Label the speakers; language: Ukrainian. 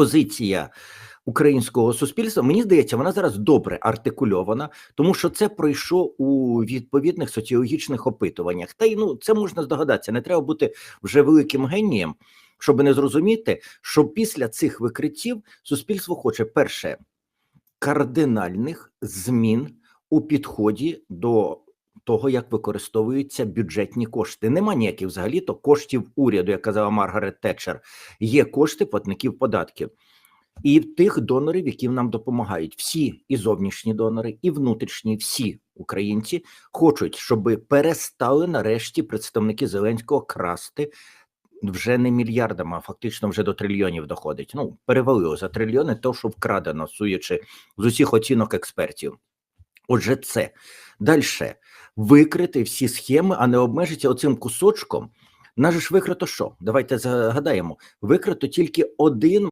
Speaker 1: позиція українського суспільства, мені здається, вона зараз добре артикульована, тому що це пройшло у відповідних соціологічних опитуваннях. Та й ну це можна здогадатися. Не треба бути вже великим генієм, щоб не зрозуміти, що після цих викриттів суспільство хоче перше кардинальних змін у підході до того, як використовуються бюджетні кошти. Нема ніяких взагалі то коштів уряду, як казала Маргарет Тетчер. Є кошти платників податків і тих донорів, які нам допомагають. Всі і зовнішні донори, і внутрішні, всі українці хочуть, щоб перестали нарешті представники Зеленського красти. Вже не мільярдами, а фактично вже до трильйонів доходить. Ну, перевалило за трильйони, то що вкрадено, суючи з усіх оцінок експертів. Отже, це далі викрити всі схеми, а не обмежитися оцим кусочком. Наже ж викрито що? Давайте загадаємо: викрито тільки один